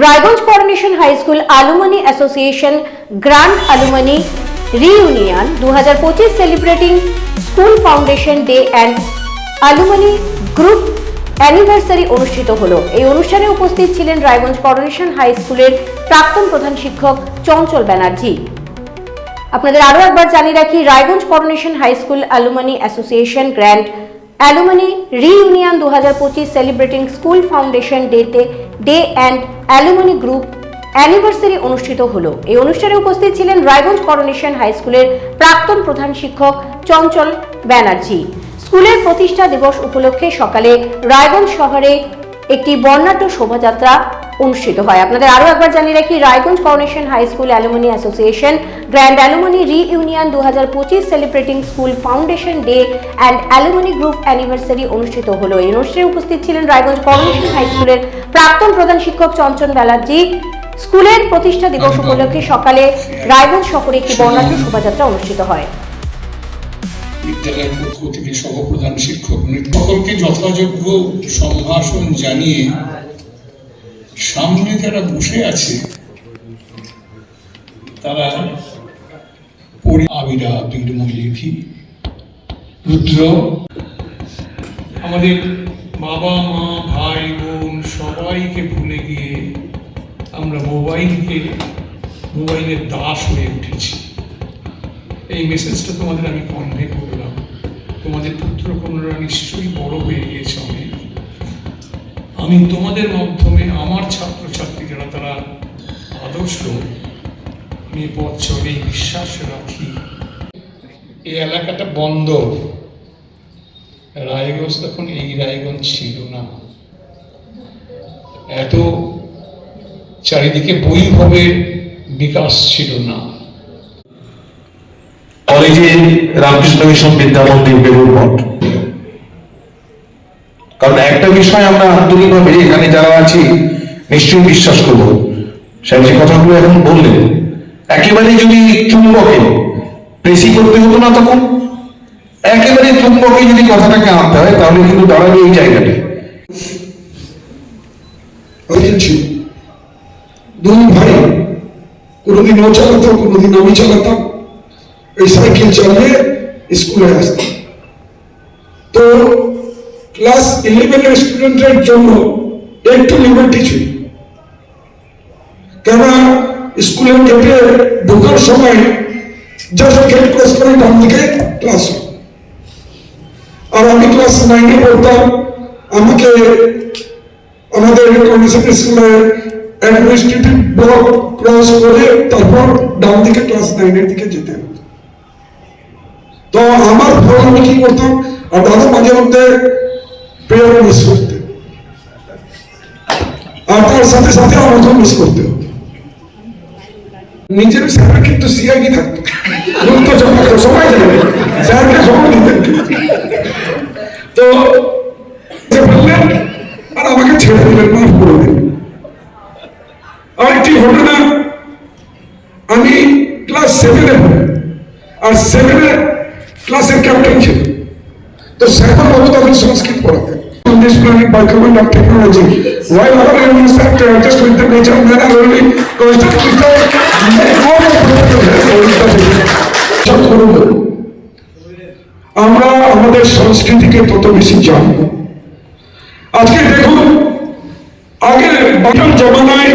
Raiganj Coronation High School alumni association grand alumni reunion দু celebrating school foundation day and alumni group anniversary অনুষ্ঠিত হলো। এই অনুষ্ঠানে উপস্থিত ছিলেন রায়গঞ্জ করোনেশন হাই স্কুলের প্রাক্তন প্রধান শিক্ষক চঞ্চল ব্যানার্জি। আপনাদের আরও একবার জানিয়ে রাখি, Raiganj Coronation High School alumni association grand alumni reunion দু হাজার পঁচিশ সেলিব্রেটিং স্কুল ফাউন্ডেশন ডেতে day and alumni group anniversary অনুষ্ঠিত হলো। এই অনুষ্ঠানে উপস্থিত ছিলেন রায়গঞ্জ করোনেশন হাই স্কুলের প্রাক্তন প্রধান শিক্ষক চঞ্চল ব্যানার্জি। স্কুলের প্রতিষ্ঠা দিবস উপলক্ষে সকালে রায়গঞ্জ শহরে একটি বর্ণাঢ্য শোভাযাত্রা অনুষ্ঠিত হয়। আপনাদের আরও একবার জানিয়ে রাখি Raiganj Coronation High School alumni association grand alumni reunion দু হাজার পঁচিশ celebrating school foundation day and alumni group anniversary অনুষ্ঠিত হলো। এই অনুষ্ঠানে উপস্থিত ছিলেন রায়গঞ্জ করোনেশন হাই স্কুলের প্রাক্তন প্রধান শিক্ষক চঞ্চন ব্যানার্জি স্কুলের প্রতিষ্ঠা দিবস উপলক্ষে সকালে রায়গঞ্জ শহরে একটি বর্ণাঢ্য শোভাযাত্রা অনুষ্ঠিত হয়। বিদ্যালয়ের পক্ষ থেকে সহপ্রধান শিক্ষক সকলকে যথাযোগ্য সম্ভাষণ জানিয়ে সামনে যারা বসে আছে, তারা আবিরা বীরমলিভি রুদ্র, আমাদের বাবা, মা, ভাই, বোন, সবাইকে ভুলে গিয়ে আমরা মোবাইলকে, মোবাইলের দাস হয়ে উঠেছি। এই মেসেজটা তোমাদের আমি কনভে করলাম। তোমাদের পুত্র কন্যারা নিশ্চয়ই বড় হয়ে গিয়েছে অনেক। আমি তোমাদের মাধ্যমে আমার ছাত্রছাত্রী যারা তারা আদর্শ আমি পথ চলে বিশ্বাস রাখি। এই এলাকাটা বন্ধ। রায়গঞ্জ তখন এই রায়গঞ্জ ছিল না। এত চারিদিকে বৈভবের বিকাশ ছিল না। কলেজে রামকৃষ্ণ মিশন বিদ্যা মন্দির বেলুর মঠ। কারণ একটা বিষয় আমরা আন্তরিকভাবে এখানে যারা আছি, নিশ্চয়ই বিশ্বাস করব। সাহেব যে কথাগুলো এখন বললেন একেবারে যদি চুম্বকে প্রেসি করতে হতো না তখন, একেবারে চুম্বকে যদি কথাটাকে আনতে হয়, তাহলে কিন্তু দাঁড়াবে এই জায়গাটা। দুই ভাই, কোনোদিন ও চালাতো কোনোদিন আমি চালাতাম এই সাইকেল চালিয়ে স্কুলে আসতাম তো ক্লাস ইলেভেনের স্টুডেন্টের জন্য একটু লিবার্টি ছিল কেননা, স্কুলের গেটে ঢোকার সময় জাস্ট গেট ক্রস করে ডান দিকে ক্লাস আর আমি ক্লাস নাইনে পড়তাম, আমাকে আমাদের কমিশন স্কুলের অ্যাডমিনিস্ট্রেটিভ ব্লক ক্রস করে তারপর ডান দিকে ক্লাস নাইনের দিকে যেতে হতো। তো আমার ফল আমি কি করতাম? আর দাদা মাঝে মধ্যে মিস করতে। আর তার সাথে সাথে আমাকেও মিস করতে নিজের স্যার কিন্তু সিআইডি থাকতো। থাকতো সবাই জানে, স্যারকে দিতেন। তো বললেন, আর আমাকে ছেড়ে দিলেন মাফ করে দিলেন আরেকটি ঘটনা, আমি ক্লাস সেভেনে আর সেভেনে ক্লাসের ক্যাপ্টেন ছিল তো স্যার বাবু তখন সংস্কৃত পড়াতেন This planet by command of technology, while our elements sector to adjust with the nature of man only constant to the আমরা আমাদের সংস্কৃতিকে তত বেশি জানব আজকে দেখুন আগের জমানায়